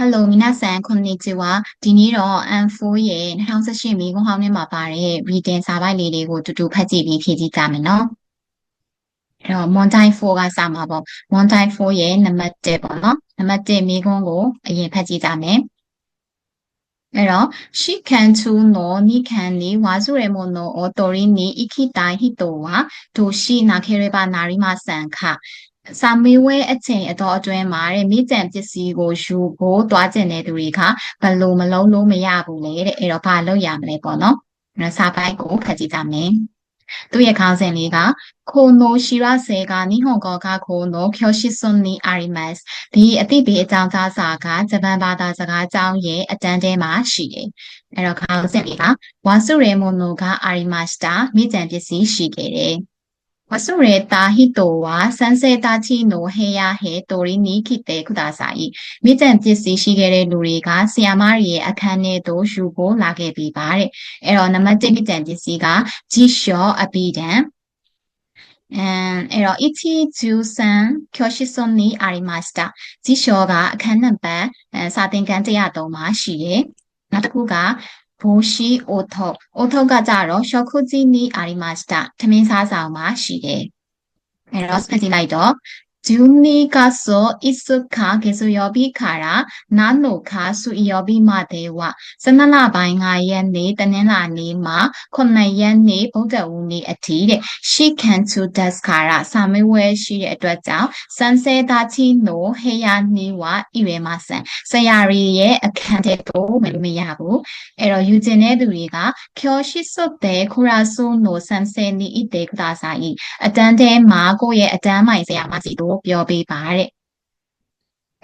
Hello မီနာဆန်ခွန်နီချီဝါဒီနေ့တော့ M4 ရဲ့2018မိကွန်ဟောင်းထဲမှာပါတဲ့ reading စာပိုက်လေးတွေကိုတူတူဖတ်ကြည့်ပြီးဖြည့်ကြည့်ကြမယ်နော်အဲ့တော့ Montai 4ကစာမှာပေါ့ Montai 4ရဲ့နံပါတ်1ပေါ့နော်နံပါတ်1မိကွန်ကိုအရင်ဖတ်ကြည့်ကြမယ်အဲ့တော့ she can to no ni can ni wa su re mo no o tori ni ikitai hito wa do shi na kere ba nari ma san kha စာမေးပွဲအချိန်အတော်အတွင်းမှာတဲ့မိကြံပစ္စည်းကိုယူဖို့တွားကျင်တဲ့သူတွေကဘယ်လိုမလုံးလို့မရဘူးလေတဲ့အဲ့တော့ဘာလုပ်ရမလဲပေါ့နော်အဲ့စာပိုက်ကိုဖတ်ကြည့်ကြမယ်သူရဲ့ခေါင်းစဉ်လေးကခိုနိုရှိရဆေကနိဟွန်ကောကခိုနိုကျော်ရှိစွန်နီအာရီမတ်ဒီအသိပေးအကြောင်းကြားစာကဂျပန်ဘာသာစကားကျောင်းရဲ့အတန်းထဲမှာရှိတယ်။အဲ့တော့ခေါင်းစဉ်လေးကဝါစုရေမိုနိုကအာရီမတ်တာမိကြံပစ္စည်းရှိခဲ့တယ်။ ဝဆုရေတာဟိတိုဝါစန်စေတာချီနိုဟေယာဟေတိုရီနီခိတေခုဒါစာဤမိကျန်ပစ္စည်းရှိခဲ့တဲ့လူတွေကဆီယာမတွေရဲ့အခန်းထဲသို့ယူဖို့လာခဲ့ပြီးပါတဲ့အဲ့တော့နံပါတ်1မိကျန်ပစ္စည်းကဂျီရှောအပီဒံအဲအဲ့တော့ ichi jusan kyoshison ni arimashita ဂျီရှောကအခန်းနံပါတ်စာသင်ခန်း103မှာရှိတယ်နောက်တစ်ခုက ဘိုးရှိအိုထုတ်အိုထုတ်ကကြတော့ရှော့ခုဂျီနီအာရီမတ်စတာထမင်းစားဆောင်မှာရှိတယ်အဲတော့စပက်စီလိုက်တော့ 12가서익숙하계속여비카라나노카수이여비마대와12လပိုင်း9ရက်နေ့တနင်္လာနေ့မှာ9ရက်နေ့ဗုဒ္ဓဦးနေ့အထိတဲ့ she can to desk ခါရစာမေးပွဲရှိတဲ့အတွက်ကြောင့်စန်ဆဲတာချီနိုဟေယာနီဝါဣရေမဆန်ဆရာရီရဲ့အခန်းထဲကိုမလို့မရဘူးအဲ့တော့ယူကျင်တဲ့သူတွေကကျော်ရှိစွတ်တဲ့ခူရာဆူနိုဆန်ဆဲနီဣတေကဒါစာဤအတန်းထဲမှာကိုယ့်ရဲ့အတန်းမိုင်ဆရာမစီတို့ ပြောပေးပါတဲ့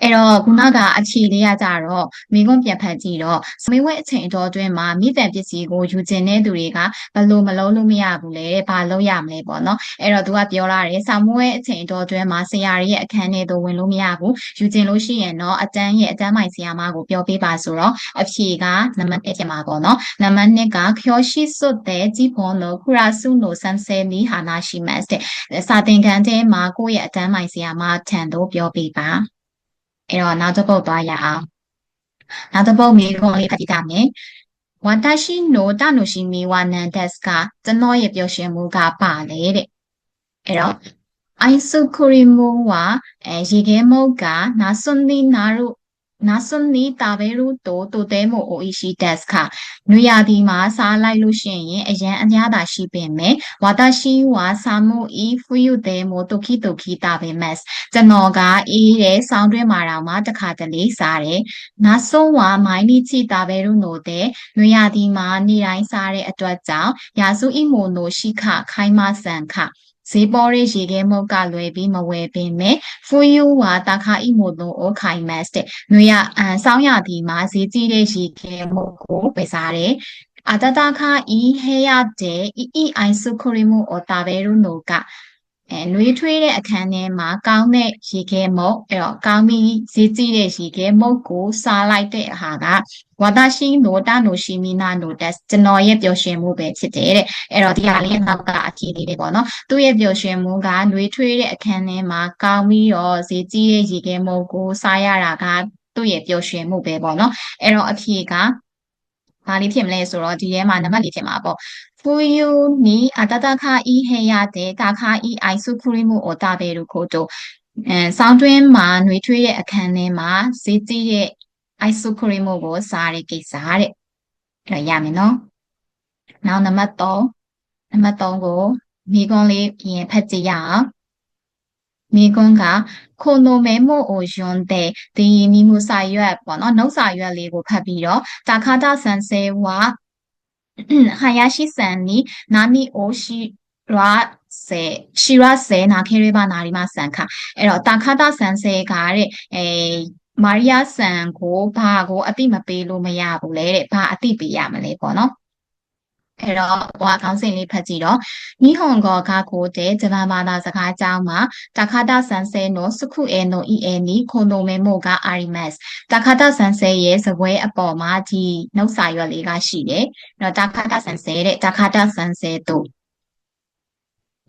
အဲ့တော့ခုနကအခြေလေးရကြတော့မိကွန်းပြန်ဖတ်ကြည့်တော့စမေးဝဲအချိန်အတော်အတွင်းမှာမိတန်ပစ္စည်းကိုယူကျင်တဲ့သူတွေကဘလို့မလုံးလို့မရဘူးလေဘာလို့ရမလဲပေါ့နော်အဲ့တော့သူကပြောလာတယ်စာမွေးအချိန်အတော်အတွင်းမှာဆရာရဲ့အခန်းထဲသို့ဝင်လို့မရဘူးယူကျင်လို့ရှိရင်တော့အတန်းရဲ့အတန်းမိုင်ဆရာမကိုပြောပေးပါဆိုတော့အဖြေကနံပါတ်1ဖြစ်မှာပေါ့နော်နံပါတ်2ကကျော်ရှိစွတ်တဲ့ជីဖွန်လို့ခရာဆုနိုဆန်ဆဲနီဟာနာရှိမတ်တဲ့စာသင်ခန်းထဲမှာကိုယ့်ရဲ့အတန်းမိုင်ဆရာမထံသို့ပြောပေးပါ အဲ့တော့နောက်တစ်ပုတ်သွားရအောင်နောက်တစ်ပုတ်မျိုးကိုလေးဖတ်ကြည့်ကြမယ်ဝါတရှိနိုတနိုရှိမီဝါနန်ဒက်စ်ကကျွန်တော်ရဲ့ပြောရှင်မှုကပါလေတဲ့အဲ့တော့အိုင်ဆုခရီမူဝါအဲရေခဲမုတ်ကနာစွန်ဒီနာရု နာစွန်နီတာဘဲရုတိုတိုတဲမိုအိုအီရှိတက်စ်ခနွေရာသီမှာစားလိုက်လို့ရှိရင်အရန်အများသာရှိပင်မယ်ဝါတာရှိဝါဆာမိုအီဖူယူတဲမိုတိုခီတိုခီတာဘဲမက်ကျွန်တော်ကအေးတဲ့ဆောင်းတွင်းမှာတော့မှတခါတလေစားတယ်နာစွန်ဝါမိုင်းနီချီတာဘဲရုနိုတဲ့နွေရာသီမှာနေတိုင်းစားတဲ့အတွက်ကြောင့်ယာစုအီမိုနိုရှိခခိုင်းမဆန်ခ ဈေးပေါ်ရေးရေခဲမုတ်ကလွယ်ပြီးမဝယ်ပင်မဲ့ဖူယူဝါတခါအီမိုတိုအိုခိုင်မတ်တဲ့နွေရအန်ဆောင်းရသည်မှာဈေးကြီးတဲ့ရေခဲမုတ်ကိုပယ်စားတယ်အတတခါဤဟဲရတဲ့အီအီအိုင်ဆုခရီမိုအိုတာဘဲရုနိုက အဲနှွေးထွေးတဲ့အခန်းထဲမှာကောင်းတဲ့ရေခဲမုတ်အဲ့တော့ကောင်းပြီးဈေးကြီးတဲ့ရေခဲမုတ်ကိုစားလိုက်တဲ့ဟာကဝါဒရှိနိုတာနိုရှိမီနာနိုတက်ကျွန်တော်ရဲ့ပျော်ရွှင်မှုပဲဖြစ်တယ်တဲ့အဲ့တော့ဒီဟာလေးနောက်ကအခြေလေးတွေပေါ့နော်သူ့ရဲ့ပျော်ရွှင်မှုကနှွေးထွေးတဲ့အခန်းထဲမှာကောင်းပြီးတော့ဈေးကြီးတဲ့ရေခဲမုတ်ကိုစားရတာကသူ့ရဲ့ပျော်ရွှင်မှုပဲပေါ့နော်အဲ့တော့အဖြေက ဘာလေးဖြစ်မလဲဆိုတော့ဒီထဲမှာနံပါတ်လေးဖြစ်မှာပေါ့ဖူယူနီအတတခါဤဟေရတဲ့ကာခါဤအိုင်ဆုခရီမှုဩတာဘေရုခိုတိုအဲဆောင်းတွင်းမှာနှွေထွေးတဲ့အခန်းထဲမှာဈေးကြီးတဲ့အိုင်ဆုခရီမှုကိုစားတဲ့ကိစ္စတဲ့အဲ့တော့ရမယ်နော်နောက်နံပါတ်3နံပါတ်3ကိုမိကွန်လေးပြင်ဖတ်ကြည့်ရအောင် မိကွန်းကခိုနိုမဲမို့အိုယွန်တဲ့ဒီမီမူစာရွက်ပေါ့နော်နှုတ်စာရွက်လေးကိုဖတ်ပြီးတော့တာခါတာဆန်ဆဲဝါဟာယာရှိဆန်နီနာမီအိုရှိရာဆဲရှီရာဆဲနာခဲရဲပါနာရီမဆန်ခါအဲ့တော့တာခါတာဆန်ဆဲကတဲ့အဲမာရီယာဆန်ကိုဘာကိုအတိမပေးလို့မရဘူးလေတဲ့ဘာအတိပေးရမလဲပေါ့နော် အဲ့တော့ဟိုခေါင်းစဉ်လေးဖတ်ကြည့်တော့နိဟွန်ကောကကိုတဲ့ဂျပန်ဘာသာစကားအကြောင်းမှာတခါတာဆန်ဆဲနိုစခုအဲနိုအီအဲနီခွန်နိုမဲမိုကအာရီမတ်တခါတာဆန်ဆဲရဲ့စပွဲအပေါ်မှာဒီနှုတ်စာရွက်လေးကရှိတယ်အဲ့တော့တခါတာဆန်ဆဲတဲ့တခါတာဆန်ဆဲတို့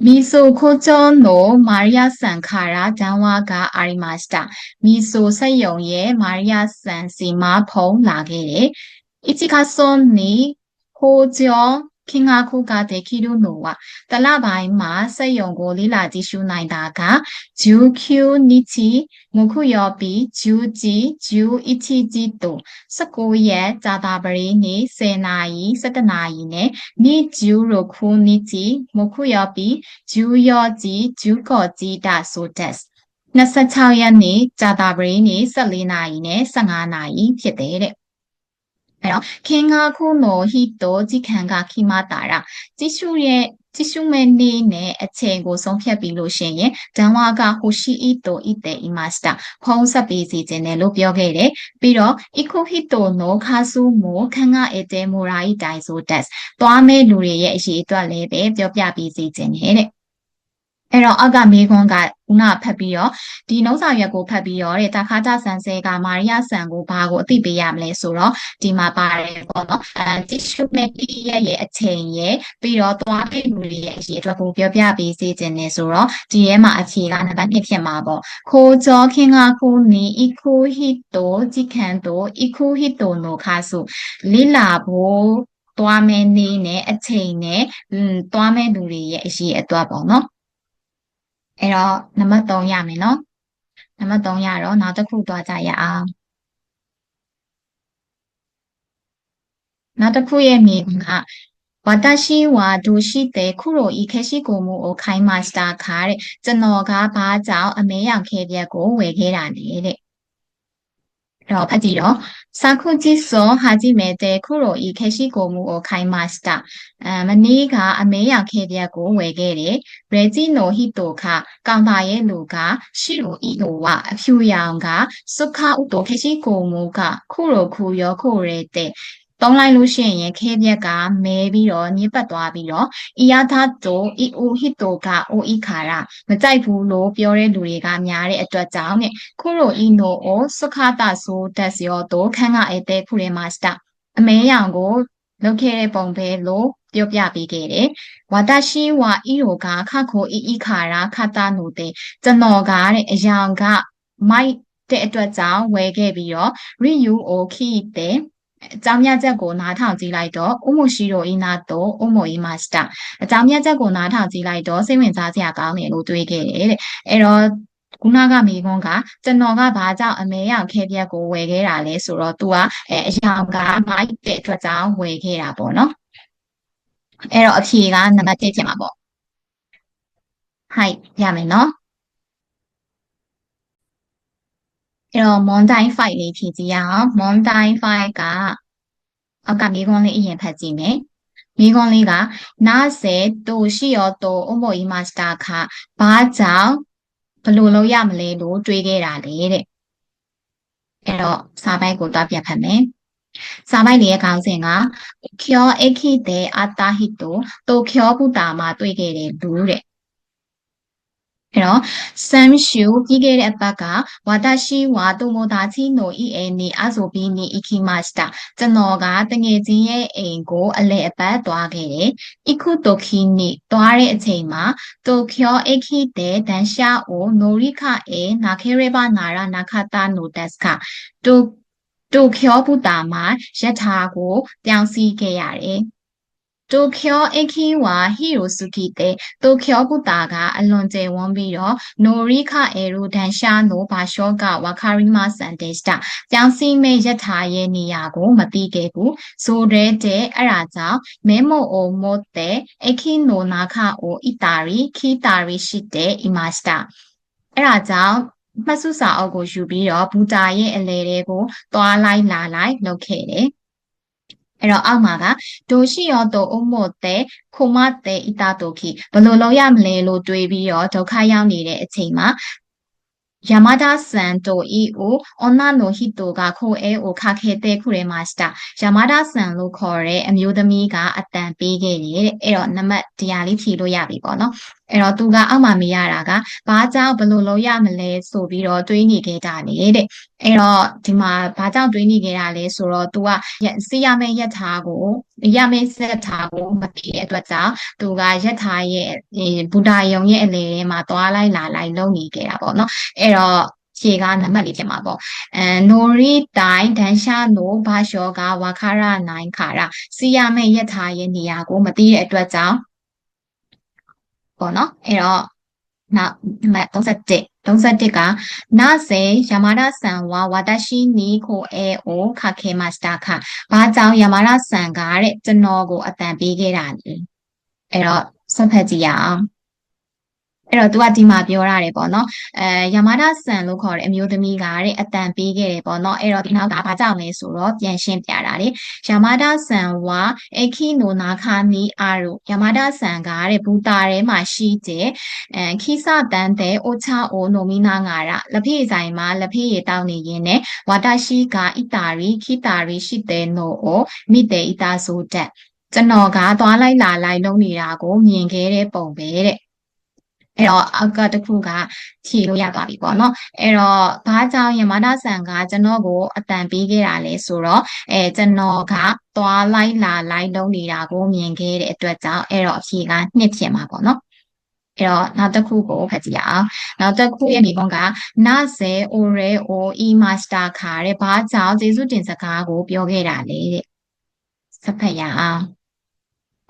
ミソコチョのマリアさんから電話がありました。ミソセヨンへマリアさんစီမဖုန်းလာခဲ့တယ်။一かそに ဟိုကျော်ခင်ငါခုကတဲ့ခီရုနိုဝတလပိုင်းမှာစက်ယုံကိုလေးလာကြည့်ရှုနိုင်တာကဂျူကျူနီချီငခုယောပီဂျူဂျီဂျူအီချီဂျီတို19ရက်ဇာတာပရိနေ့10နာရီ17နာရီနဲ့နေ့ဂျူရိုခုနီချီငခုယောပီဂျူယောဂျီဂျူကောဂျီတာဆိုတက်26ရက်နေ့ဇာတာပရိနေ့14နာရီနဲ့15နာရီဖြစ်တယ်တဲ့ အဲ့တော့ခင်ငါခုနိုဟီတိုဂျီခံကခိမတာရာကြည့်ရှုရဲ့ကြည့်ရှုမဲ့နေ့နဲ့အချိန်ကိုဆုံးဖြတ်ပြီးလို့ရှိရင်ဒန်ဝါကဟိုရှိအီတိုအီတေအီမစတာဖုံးဆက်ပေးစီခြင်းတယ်လို့ပြောခဲ့တယ်ပြီးတော့အီကိုဟီတိုနိုခါဆူမိုခန်းကအတေမိုရာအီတိုင်ဆိုတက်သွားမဲ့လူတွေရဲ့အရေးအတွက်လည်းပဲပြောပြပေးစီခြင်းတယ်တဲ့ အဲ့တော့အောက်ကမေခွန်းကခုနဖတ်ပြီးတော့ဒီနှုတ်စာရွက်ကိုဖတ်ပြီးတော့တဲ့တခါတဆန်ဆဲကမာရိယဆန်ကိုဘာကိုအသိပေးရမလဲဆိုတော့ဒီမှာပါတယ်ပေါ့နော်အဲတိရှုမဲ့တိရဲ့ရဲ့အချိန်ရဲ့ပြီးတော့သွားတဲ့လူတွေရဲ့အရေးအတွက်ကိုပြောပြပေးစေခြင်းနဲ့ဆိုတော့ဒီရဲမှာအဖြေကနံပါတ်1ဖြစ်မှာပေါ့ခိုးကြောခင်ကခုနီအီခိုဟီတိုဂျီကန်တိုအီခိုဟီတိုနိုခါဆုလိလာဖို့သွားမယ်နေနဲ့အချိန်နဲ့อืมသွားမဲ့လူတွေရဲ့အရေးအတွက်ပေါ့နော် အဲ့တော့နံပါတ်3ရမယ်နော်နံပါတ်3ရတော့နောက်တစ်ခုသွားကြရအောင်နောက်တစ်ခုရဲ့မြေက私はどうして黒い消しゴムを買いましたかတဲ့ကျွန်တော်ကဘာကြောင့်အမဲရောင်ခဲပြက်ကိုဝယ်ခဲ့တာလဲတဲ့ တော့ဖတ်ကြည့်တော့စာခုကြည့်စောဟာကြည့်မယ်တဲ့ခုရောဤခဲရှိကိုမူကိုခိုင်မစတာအမနေ့ကအမဲရခဲပြက်ကိုဝယ်ခဲ့တယ်ရေဂျီနိုဟီတိုခကောင်တာရဲ့လူကရှိလိုဤလိုဝအဖြူရောင်ကစုခဥတိုခဲရှိကိုမူကခုရောခုရောခုရဲတဲ့ သုံးလိုက်လို့ရှိရင်ခဲပြက်ကမဲပြီးတော့ညစ်ပတ်သွားပြီးတော့အီယာသာတိုအီအိုဟီတိုကအိုအီခါရမကြိုက်ဘူးလို့ပြောတဲ့လူတွေကများတဲ့အတွက်ကြောင့်ねခုရိုအီနိုအိုစုခတာဆိုတက်စီယောတိုခန်းကအတဲ့ခုရဲမာစတာအမဲရောင်ကိုလုပ်ခဲ့တဲ့ပုံပဲလို့ပြောပြပေးခဲ့တယ်။ဝါတရှိဝါအီရိုကခခိုအီအီခါရာခတာနိုတဲ့ကျွန်တော်ကတဲ့အယောင်ကမိုက်တဲ့အတွက်ကြောင့်ဝယ်ခဲ့ပြီးတော့ Ryu O ခိတဲ့ အကြောင်းပြချက်ကိုနားထောင်ကြည့်လိုက်တော့ဥမိုရှိရိုအီနာတိုဥမိုအီမစတာအကြောင်းပြချက်ကိုနားထောင်ကြည့်လိုက်တော့စိတ်ဝင်စားစရာကောင်းတယ်လို့တွေးခဲ့တယ်တဲ့အဲ့တော့ခုနကမိကွန်းကကျွန်တော်ကဘာကြောင့်အမေရောက်ခဲပြက်ကိုဝယ်ခဲ့တာလဲဆိုတော့ तू ကအဲအယောင်ကမိုက်တဲ့အတွက်ကြောင့်ဝယ်ခဲ့တာပေါ့နော်အဲ့တော့အဖြေကနံပါတ်1ဖြစ်မှာပေါ့ဟိုက်ရမယ်နော် အဲ့တော့ Monday 5လေးဖြည့်ကြည့်ရအောင် Monday 5ကအောက်ကမိခွန်းလေးအရင်ဖတ်ကြည့်မယ်မိခွန်းလေးကနာစေတိုရှိရောတိုအမိုအီမစတာခဘာကြောင့်ဘယ်လိုလုပ်ရမလဲလို့တွေးခဲ့တာလေတဲ့အဲ့တော့စာပိုက်ကိုတွားပြဖတ်မယ်စာပိုက်လေးရဲ့ခေါင်းစဉ်ကကျောအခိတေအတာဟိတိုတိုကျောဘုတာမှာတွေ့ခဲ့တယ်လူတဲ့ အဲ့တော့ Sam Shu ပြီးခဲ့တဲ့အပတ်ကဝါတရှိဝါတိုမိုဒါချီနိုအီအေနီအဆိုဘီနီအီခီမစတာကျွန်တော်ကတငယ်ချင်းရဲ့အိမ်ကိုအလဲအပတ်သွားခဲ့တယ်။အီခုတိုခီနီသွားတဲ့အချိန်မှာတိုကျိုအခိတေဒန်ရှာအိုနိုရီခအေနာခေရေဘာနာရာနာခတာနိုတက်စကတိုတိုကျိုဘူတာမှာယထာကိုပြောင်းစီခဲ့ရတယ်။ တိုကျိုအခိဝါဟီရိုစုကီတဲ့တိုကျိုဘူတာကအလွန်ကျယ်ဝန်းပြီးတော့နိုရီခအေရိုဒန်ရှာနိုဘာရှောကဝါခါရီမာစန်တေစတာကြောင်စီမဲယထာရဲ့နေရာကိုမတိခဲ့ဘူးဆိုတဲ့တဲ့အဲ့ဒါကြောင့်မဲမိုအိုမိုတဲ့အခီနိုနာခအိုအီတာရီခီတာရီရှိတဲ့အီမာစတာအဲ့ဒါကြောင့်မှတ်စုစာအုပ်ကိုယူပြီးတော့ဘူတာရဲ့အလဲတွေကိုသွားလိုက်လာလိုက်လုပ်ခဲ့တယ် အဲ့တော့အောက်မှာကဒိုရှိယောတိုဥမိုတေခုမတေဣတတိုခိဘလို့လောက်ရမလဲလို့တွေးပြီးတော့ဒုက္ခရောက်နေတဲ့အချိန်မှာယမဒဆန်တိုအီအိုအွန်နာနိုဟီတိုကခိုအဲအိုခခဲတဲ့ခုရဲမာစတာယမဒဆန်လို့ခေါ်တဲ့အမျိုးသမီးကအတန်ပေးခဲ့တယ်တဲ့အဲ့တော့နံပါတ်100လေးဖြေလို့ရပြီပေါ့နော်အဲ့တော့သူကအောက်မှာမေးရတာကဘာကြောင့်ဘယ်လိုလုပ်ရမလဲဆိုပြီးတော့တွေးနေခဲ့ကြတယ်တဲ့အဲ့တော့ဒီမှာဘာကြောင့်တွေးနေခဲ့တာလဲဆိုတော့ तू ကစီရမယ့်ယထာကိုရမယ့်စက်ထာကိုမသိတဲ့အတွက်ကြောင့်သူကယထာရဲ့ဘူတာယုံရဲ့အလေထဲမှာသွားလိုက်လာလိုက်လုပ်နေခဲ့တာပေါ့နော်အဲ့တော့ခြေကနံပါတ်လေးဖြစ်မှာပေါ့အဲနိုရီတိုင်ဒန်ရှာနိုဘာရှောကဝါခါရနိုင်ခါရစီရမယ့်ယထာရဲ့နေရာကိုမသိတဲ့အတွက်ကြောင့် ပေါ့နော်အဲ့တော့နောက်နံပါတ်31 31ကနာစေယမာရဆန်ဝါဝါတရှိနီခိုအေအိုခခေမစတာခဘာကြောင့်ယမာရဆန်ကတဲ့ကျွန်တော်ကိုအတန်ပေးခဲ့တာလေအဲ့တော့ဆက်ဖက်ကြည့်ရအောင် အဲ့တော့ तू ကဒီမှာပြောရတယ်ပေါ့နော်အဲယမာဒဆန်လို့ခေါ်တဲ့အမျိုးသမီးကတဲ့အတန်ပေးခဲ့တယ်ပေါ့နော်အဲ့တော့ဒီနောက်ကဘာကြောင့်လဲဆိုတော့ပြန်ရှင်းပြတာလေယမာဒဆန်ဝါအခီနိုနာခာနီအာရုယမာဒဆန်ကတဲ့ဘူတာထဲမှာရှိတဲ့အဲခိစတန်တဲ့အိုချာအိုနိုမီနာငါရလက်ဖေးဆိုင်မှာလက်ဖေးရတောင်းနေရင်းနဲ့ဝါတရှိကဣတာရီခိတာရီရှိတဲ့နိုအိုမိတဲ့ဣတာဆိုတဲ့ကျွန်တော်ကသွားလိုက်လာလိုက်လုပ်နေတာကိုမြင်ခဲ့တဲ့ပုံပဲတဲ့ အဲ့တော့အောက်ကတစ်ခုကဖြေလို့ရသွားပြီပေါ့နော်အဲ့တော့ဘာကြောင့်ယမဒဆန်ကကျွန်တော်ကိုအတန်ပေးခဲ့တာလဲဆိုတော့အဲကျွန်တော်ကသွားလိုက်လာလိုက်လုံးနေတာကိုမြင်ခဲ့တဲ့အတွက်ကြောင့်အဲ့တော့အဖြေကနှစ်ဖြစ်မှာပေါ့နော်အဲ့တော့နောက်တစ်ခုကိုဖတ်ကြည့်အောင်နောက်တစ်ခုရဲ့မိဘကနာဇေအိုရဲအိုအီမာစတာခါတဲ့ဘာကြောင့်ကျေးဇူးတင်စကားကိုပြောခဲ့တာလဲတဲ့စဖတ်ရအောင်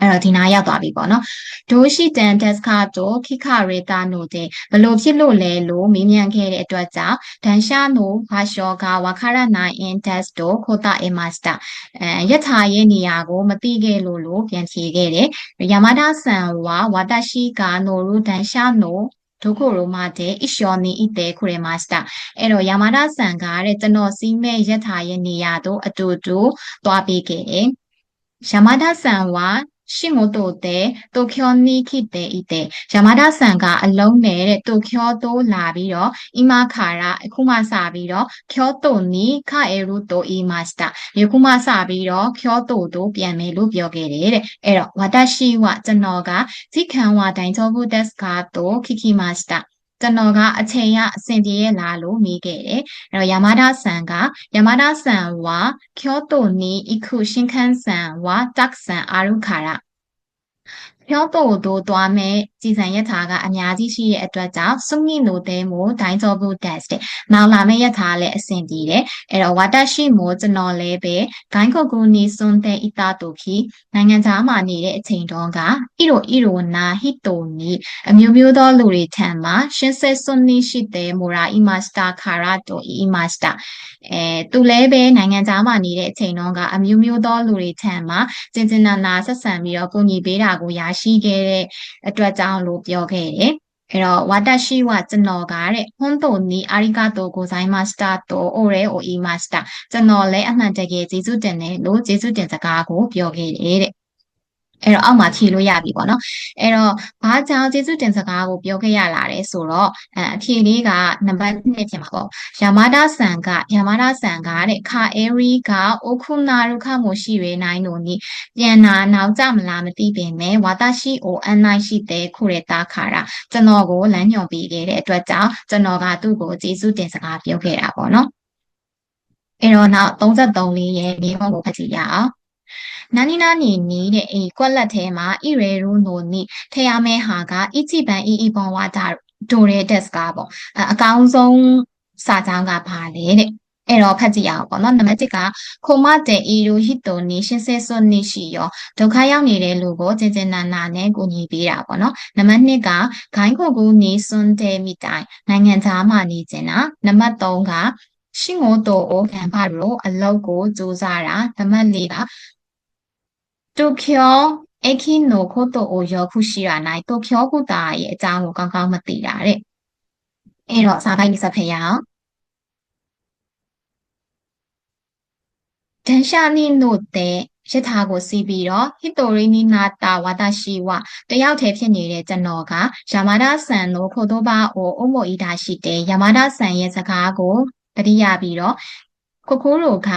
အဲ့တော့ဒီနားရောက်သွားပြီပေါ့နော်ဒိုရှိတန်တက်စကာတိုခိခရေတာနိုတဲ့ဘလို့ဖြစ်လို့လဲလို့မေးမြန်းခဲ့တဲ့အတွက်ကြောင့်ဒန်ရှာနိုဘာရှောကဝါခရနိုင်အင်တက်တိုခိုတာအမစတာအဲယထာရဲ့နေရာကို မသိခဲ့လို့လို့ပြန်ဖြေခဲ့တယ်ယမဒဆန်ဝါဝါတရှိကနိုရူဒန်ရှာနိုဒုက္ခရိုမတဲ့အရှောနီဣတေခရမစတာအဲ့တော့ယာမဒဆန်ကတဲ့ကျွန်တော်စီးမဲ့ယထာရဲ့နေရာတို့အတူတူသွားပြီးခဲ့တယ်ယမဒဆန်ဝါ ရှင့်ကိုတိုတဲ့တိုကျိုနီခိတဲ့ဤတဲ့ယမဒဆန်ကအလုံးနဲ့တဲ့တိုကျိုတိုလာပြီးတော့အီမာခါရာအခုမှစပြီးတော့ကျိုတိုနီခအေရူတိုအီမာစတာယခုမှစပြီးတော့ကျိုတိုတိုပြန်မယ်လို့ပြောခဲ့တယ်တဲ့အဲ့တော့ဝါတရှိဝကျွန်တော်ကဇိခံဝါတိုင်ချောဘူးတက်စကာတိုခိခိမာစတာ ကျွန်တော်ကအချိန်ရအဆင်ပြေရလားလို့မေးခဲ့တယ်။အဲ့တော့ယာမာဒဆန်ကယာမာဒဆန်ဝါကျိုတိုနီအခုရှင်ခန်းဆန်ဝါတက်ဆန်အာရုခါရ ဖြောတိုတို့သွားမဲ့ကြည်စံရထားကအများကြီးရှိတဲ့အတွက်ကြောင့်စုငိနိုတဲမိုဒိုင်းဇောဘူးတက်တဲ့နောက်လာမဲ့ရထားလည်းအဆင်ပြေတယ်အဲ့တော့ဝါတရှိမိုကျွန်တော်လည်းပဲဂိုင်းခုတ်ကူနီစွန်တဲ့အီတာတိုခီနိုင်ငံသားမှာနေတဲ့အချိန်တုန်းကဣရိုဣရိုနာဟီတိုနီအမျိုးမျိုးသောလူတွေထံမှာရှင်းဆက်စွန်နီရှိတဲ့မိုရာအီမာစတာခါရာတိုအီမာစတာအဲသူလည်းပဲနိုင်ငံသားမှာနေတဲ့အချိန်တုန်းကအမျိုးမျိုးသောလူတွေထံမှာကျင်ကျင်နာနာဆက်ဆံပြီးတော့ကိုညီပေးတာကိုရရှိခဲ့တဲ့အတွက်ကြောင့်လို့ပြောခဲ့တယ်။အဲ့တော့ဝါတရှိဝကျွန်တော်ကတဲ့ဟွန်းတိုနီအာရီဂါတိုကိုဇိုင်းမစတာတိုအိုရဲအိုအီမစတာကျွန်တော်လည်းအမှန်တကယ်ကျေးဇူးတင်တယ်လို့ကျေးဇူးတင်စကားကိုပြောခဲ့တယ်တဲ့ အဲ့တော့အောက်မှာဖြေလို့ရပြီပေါ့နော်အဲ့တော့ဘာကြောင့်ကျေးဇူးတင်စကားကိုပြောခဲ့ရလာလဲဆိုတော့အအဖြေလေးကနံပါတ်2ဖြစ်မှာပေါ့ယာမာဒဆန်ကယာမာဒဆန်ကတဲ့ခါအေရီကအိုခုနာရုခမိုရှိရနိုင်လို့နိပြန်နာနောက်ကြမလားမသိပင်မဲ့ဝါတရှိအိုအန်နိုင်ရှိတဲ့ခုရတာခါရာကျွန်တော်ကိုလမ်းညွှန်ပေးခဲ့တဲ့အတွက်ကြောင့်ကျွန်တော်ကသူ့ကိုကျေးဇူးတင်စကားပြောခဲ့တာပေါ့နော်အဲ့တော့နောက်33လေးရဲ့မိဘကိုဖတ်ကြည့်ရအောင် နာနီနာနီနီတဲ့အေကွက်လက်ထဲမှာဣရေရူနိုနီထရမဲဟာကအီချီဘန်အီအီဘောဝါတာဒိုရဲတက်စကားပေါ့အကောင်းဆုံးစာကြောင်းကပါလေတဲ့အဲ့တော့ဖတ်ကြည့်ရအောင်ပေါ့နော်နံပါတ်1ကခိုမတဲ့အီရိုဟီတိုနီရှင်းဆဲစွန်နီရှိရောဒုက္ခရောက်နေတဲ့လူကိုကျင်ကျင်နာနာနဲ့ကူညီပေးတာပေါ့နော်နံပါတ်2ကဂိုင်းခုကူနီစွန်တဲ့မိတိုင်နိုင်ငံသားမှနေကျင်တာနံပါတ်3ကရှင်ကိုတိုအိုခံဖရိုအလောက်ကိုစူးစားတာနံပါတ်4က တိုကျိုအခီနိုခိုတိုအိုယောခုရှိရနိုင်တိုကျိုကုတာရဲ့အကြောင်းကိုကောင်းကောင်းမသိတာတဲ့အဲ့တော့စာပိုင်းလေးစဖတ်ရအောင်ဒန်ရှာနီနိုတဲ့ရထားကိုစီးပြီးတော့ဟီတိုရီနီနာတာဝါဒရှိဝတယောက်တည်းဖြစ်နေတဲ့ကျွန်တော်ကယာမာဒဆန်တို့ခိုတိုဘာအိုအုံမိုအီဒါရှိတဲ့ယာမာဒဆန်ရဲ့စကားကိုတတိယပြီးတော့ခိုခိုးတို့က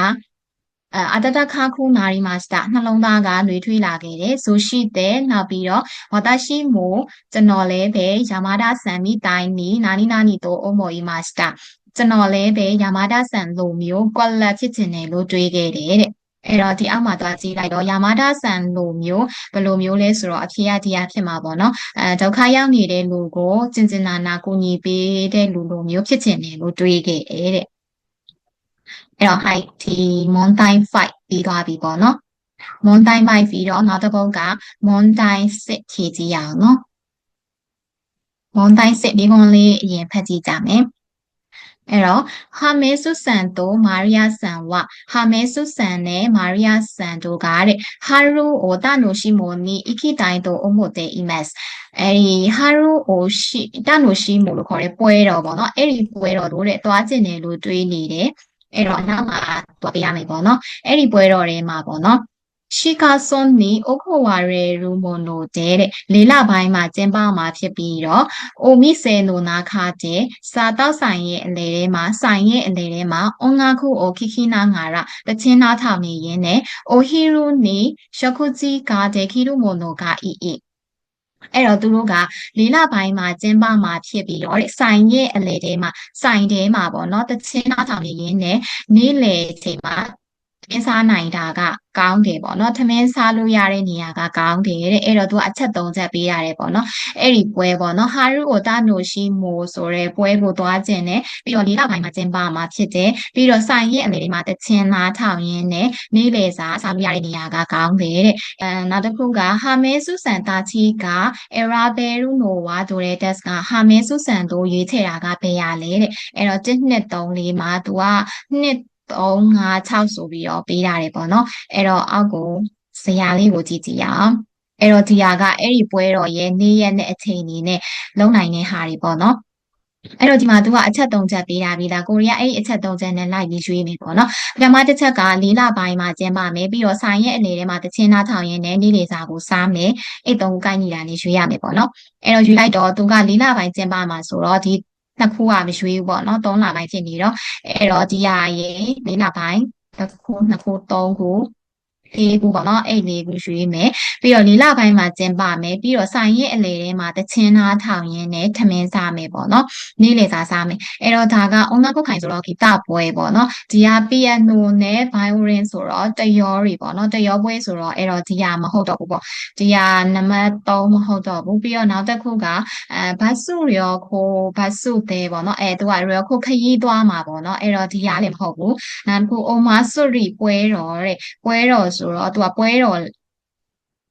အဲအတတခါခုနာရီမှာစတာနှလုံးသားကနှွေးထွေးလာခဲ့တယ်ဆိုရှိတဲ့နောက်ပြီးတော့ဝါတရှိမို့ကျွန်တော်လည်းပဲယာမာဒဆန်မီတိုင်းနီနာနီနာနီတော့အမော်ဤမှာစတာကျွန်တော်လည်းပဲယာမာဒဆန်လိုမျိုးကွက်လက်ဖြစ်ချင်တယ်လို့တွေးခဲ့တယ်တဲ့အဲ့တော့ဒီအောက်မှာသွားကြည့်လိုက်တော့ယာမာဒဆန်လိုမျိုးဘယ်လိုမျိုးလဲဆိုတော့အဖြေရဒီရဖြစ်မှာပေါ့နော်အဲဒုက္ခရောက်နေတဲ့လူကိုကျင်ကျင်နာနာကိုညီပေးတဲ့လူလိုမျိုးဖြစ်ချင်တယ်လို့တွေးခဲ့တယ်တဲ့ အဲ့တော့ height ဒီ mountain fight ပြီးသွားပြီပေါ့နော် mountain fight ပြီးတော့နောက်တစ်ပုဒ်က mountain စစ်ဖြည့်ကြည့်ရအောင်နော် mountain စစ်ဒီကုန်းလေးအရင်ဖတ်ကြည့်ကြမယ်အဲ့တော့ဟာမဲဆုဆန်တို့မာရိယာဆန်ဝဟာမဲဆုဆန်နဲ့မာရိယာဆန်တို့ကတဲ့ဟာရူအိုတာနိုရှိမိုနီအခိတိုင်တို့အမိုတေအီမက်အဲ့ဒီဟာရူအိုရှိတာနိုရှိမိုလို့ခေါ်တဲ့ပွဲတော်ပေါ့နော်အဲ့ဒီပွဲတော်တို့တဲ့သွားကျင်တယ်လို့တွေးနေတယ် အဲ့တော့အနောက်မှာသွားပြရမယ်ပေါ့နော်အဲ့ဒီပွဲတော်ထဲမှာပေါ့နော်ရှီကာဆွန်နီအိုခိုဝါရဲရူမိုနိုတဲ့လေးလပိုင်းမှာကျင်းပမှာဖြစ်ပြီးတော့အိုမီဆေနိုနာခါတဲ့စာတောက်ဆိုင်ရဲ့အလေထဲမှာဆိုင်ရဲ့အလေထဲမှာအွန်ငါခုအိုခိခိနာငါရတချင်းနာထောင်နေရင်းနဲ့အိုဟီရူနီရှခုဂျီကာတဲ့ခီရူမိုနိုကအီအီ အဲ့တော့သူတို့ကလေးလပိုင်းမှာကျင်းပမှာဖြစ်ပြီးတော့ဆိုင်ရဲ့အလေထဲမှာဆိုင်ထဲမှာပေါ့နော်တချင်းနာထောင်နေရင်းနဲ့နေ့လယ်ချိန်မှာထ မင်းစားနိုင်တာကကောင်းတယ်ပေါ့နော်ထမင်းစားလို့ရတဲ့နေရာကကောင်းတယ်တဲ့အဲ့တော့သူကအချက်၃ချက်ပေးရတယ်ပေါ့နော်အဲ့ဒီပွဲပေါ့နော်ဟာရုကိုတာနိုရှိမိုဆိုတဲ့ပွဲကိုသွားခြင်းနဲ့ပြီးတော့လေးလပိုင်းမှာကျင်းပမှာဖြစ်တယ်ပြီးတော့ဆိုင်ရဲ့အလေမှာတချင်းသားထောင်ရင်းနဲ့နေ့လေစာစားလို့ရတဲ့နေရာကကောင်းတယ်တဲ့အဲနောက်တစ်ခုကဟာမဲဆုဆန်တာချီက era beru no wa ဆိုတဲ့ test ကဟာမဲဆုဆန်တို့ရွေးချယ်တာကဘယ်ရလဲတဲ့အဲ့တော့1 2 3လေးမှာသူက2 3 5 6ဆိုပြီးတော့ပေးထားတယ်ပေါ့နော်အဲ့တော့အောက်ကိုဇရာလေးကိုကြည့်ကြည့်ရအောင်အဲ့တော့ဒီဟာကအဲ့ဒီပွဲတော်ရဲ့နေ့ရက်နဲ့အချိန်နေနဲ့လုံနိုင်တဲ့ဟာတွေပေါ့နော်အဲ့တော့ဒီမှာသူကအချက်၃ချက်ပေးတာပြီးသားကိုရီးယားအဲ့ဒီအချက်၃ချက်နဲ့လိုက်ပြီးရွေးမယ်ပေါ့နော်ပထမတစ်ချက်ကလေးလပိုင်းမှာကျင်းပမယ်ပြီးတော့ဆိုင်ရဲ့အနေထဲမှာတချင်းသားထောင်ရင်းနဲ့နေ့လေစာကိုစားမယ်အဲ့သုံးကိုက်ညီတာနဲ့ရွေးရမယ်ပေါ့နော်အဲ့တော့ရွေးလိုက်တော့သူကလေးလပိုင်းကျင်းပမှာဆိုတော့ဒီ နှစ်ခုကမရွှေဘူးပေါ့နော်သုံးလပိုင်းဖြစ်နေတော့အဲ့တော့ဒီဟာရေလေးလပိုင်းတစ်ခုနှစ်ခုသုံးခု လေးခုပေါ့နော်အဲ့လေးခုရွှေမယ်ပြီးတော့လေးလပိုင်းမှာကျင်းပမယ်ပြီးတော့ဆိုင်ရဲ့အလေထဲမှာတချင်းသားထောင်ရင်းနဲ့ထမင်းစားမယ်ပေါ့နော်နေ့လေစားစားမယ်အဲ့တော့ဒါကအုံနာကုတ်ခိုင်ဆိုတော့ဂီတပွဲပေါ့နော်ဒီကပီယနိုနဲ့ဗိုင်အိုရင်ဆိုတော့တယောတွေပေါ့နော်တယောပွဲဆိုတော့အဲ့တော့ဒီကမဟုတ်တော့ဘူးပေါ့ဒီကနံပါတ်3မဟုတ်တော့ဘူးပြီးတော့နောက်တစ်ခုကအဲဘတ်စုရောခိုဘတ်စုသေးပေါ့နော်အဲသူကရောခိုခရီးသွားမှာပေါ့နော်အဲ့တော့ဒီကလည်းမဟုတ်ဘူးနောက်တစ်ခုအိုမာဆူရီပွဲတော်တဲ့ပွဲတော်ဆိုတော့သူကပွဲတော်ဒါ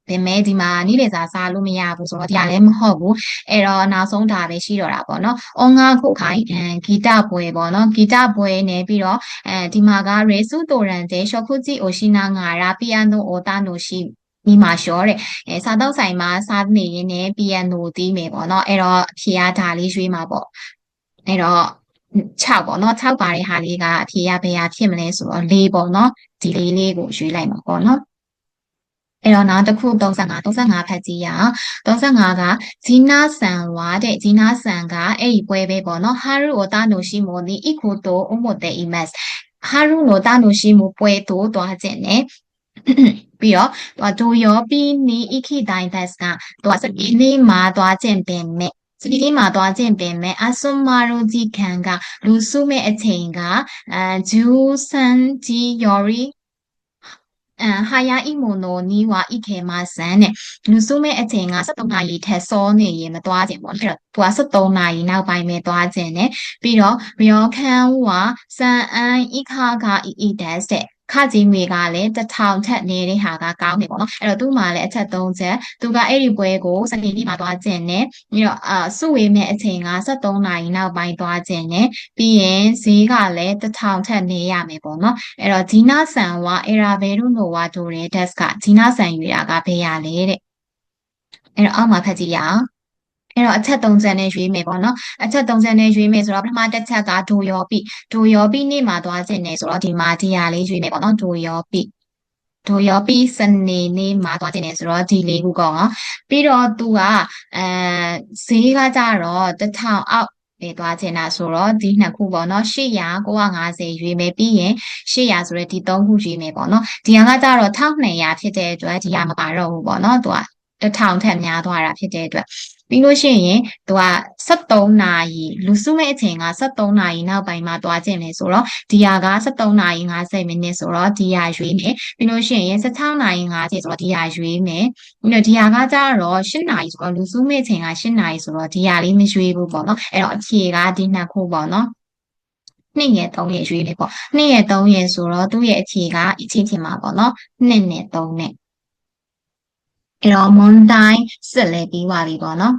ပေမဲ့ဒီမှာနိလေစာစားလို့မရဘူးဆိုတော့ဒါလည်းမဟုတ်ဘူးအဲ့တော့နောက်ဆုံးဒါပဲရှိတော့တာပေါ့နော်။အောငါခုခိုင်ဂီတပွဲပေါ့နော်ဂီတပွဲနဲ့ပြီးတော့အဲဒီမှာကရေစုတိုရန်တဲ့ရှော့ခုဂျီအိုရှိနာငါရာပီယန်နိုအိုတာနိုရှိဒီမှာလျှောတဲ့အဲစားတော့ဆိုင်မှာစားနေရင်းနဲ့ပီယန်နိုတီးမယ်ပေါ့နော်အဲ့တော့အဖြေကဒါလေးရွေးမှာပေါ့အဲ့တော့ 6ပေါ့နော်6ပါတဲ့ဟာလေးကအဖြေရဘယ်ဟာဖြစ်မလဲဆိုတော့4ပေါ့နော်ဒီလေးလေးကိုရွေးလိုက်မှာပေါ့နော်အဲ့တော့နောက်တစ်ခု35 35ဖတ်ကြည့်ရအောင်35ကဂျီနာဆန်ဝါတဲ့ဂျီနာဆန်ကအဲ့ဒီပွဲပဲပေါ့နော်ဟာရုအိုတာနိုရှိမိုနီအီကိုတိုအမိုတေအီမက်ဟာရုနိုတာနိုရှိမိုပွဲတိုသွားခြင်းနဲ့ပြီးတော့သူဒိုယောပီနီအိခိဒိုင်ဒက်စ်ကသူကစပီနီမှာသွားခြင်းပင်မဲ့ စပီနီမှာသွားခြင်းပင်မဲ့အဆွန်မာရိုဂျီခံကလူစုမဲ့အချိန်ကအဲဂျူဆန်ဂျီယောရီအမ်ဟာယာအီမိုနိုနီဝါဣခေမဆန်တဲ့လူစုမဲ့အချိန်က73နာရီထက်စောနေရင်မသွားခြင်းပေါ့အဲ့တော့သူက73နာရီနောက်ပိုင်းပဲသွားခြင်းနဲ့ပြီးတော့ရီယောခန်ဝါစန်အန်ဣခါကအီအီဒက်တဲ့ ခကြီးငွေကလည်းတစ်ထောင်ထက်နေတဲ့ဟာကကောင်းတယ်ပေါ့နော်အဲ့တော့သူ့မှာလည်းအချက်၃ချက်သူကအဲ့ဒီပွဲကိုစနေနေ့မှာသွားကျင်နေပြီးတော့အာစုဝေးမဲ့အချိန်က73နာရီနောက်ပိုင်းသွားကျင်နေပြီးရင်ဈေးကလည်းတစ်ထောင်ထက်နေရမယ်ပေါ့နော်အဲ့တော့ဂျီနာဆန်ဝါအရာဘဲရုနိုဝါတို့တဲ့ desk ကဂျီနာဆန်ယူတာကဘယ်ရလဲတဲ့အဲ့တော့အောက်မှာဖတ်ကြည့်ရအောင် အဲ့တော့အချက်30နဲ့ရွေးမယ်ပေါ့နော်အချက်30နဲ့ရွေးမယ်ဆိုတော့ပထမတစ်ချက်ကဒိုယောပိဒိုယောပိနေ့မှာသွားခြင်းနဲ့ဆိုတော့ဒီမှာဒီဟာလေးရွေးမယ်ပေါ့နော်ဒိုယောပိဒိုယောပိစနေနေ့မှာသွားခြင်းနဲ့ဆိုတော့ဒီလေးခုကောနော်ပြီးတော့သူကအဲဈေးကကြတော့တစ်ထောင်အောက်ပဲသွားချင်တာဆိုတော့ဒီနှစ်ခုပေါ့နော်800 950ရွေးမယ်ပြီးရင်800ဆိုတဲ့ဒီ3ခုရွေးမယ်ပေါ့နော်ဒီဟာကကြတော့1200ဖြစ်တဲ့အတွက်ဒီဟာမပါတော့ဘူးပေါ့နော်သူကတစ်ထောင်ထက်များသွားတာဖြစ်တဲ့အတွက် ပြီးလို့ရှိရင်သူက73နာရီလူစုမဲ့အချိန်က73နာရီနောက်ပိုင်းမှာသွားခြင်းလေဆိုတော့ဒီဟာက73နာရီ50မိနစ်ဆိုတော့ဒီဟာရွေးမယ်ပြီးလို့ရှိရင်16နာရီ50ဆိုတော့ဒီဟာရွေးမယ်ပြီးတော့ဒီဟာကကြတော့8နာရီဆိုတော့လူစုမဲ့အချိန်က8နာရီဆိုတော့ဒီဟာလေးမရွေးဘူးပေါ့နော်အဲ့တော့အခြေကဒီနှစ်ခုပေါ့နော်နှစ်ရက်3ရက်ရွေးလေးပေါ့နှစ်ရက်3ရက်ဆိုတော့သူ့ရဲ့အခြေကအချင်းချင်းမှာပေါ့နော်နှစ်နဲ့3နဲ့ အဲ့တော့မွန်တိုင်းစစ်လဲပြီးသွားပြီပေါ့နော်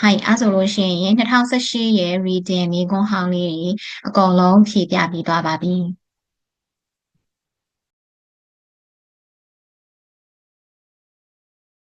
ဟိုင်အဲ့ဆိုလို့ရှိရင်2018ရဲ့ reading မိကွန်းဟောင်းလေးတွေအကုန်လုံးဖြည့်ပြပြီးသွားပါပြီ။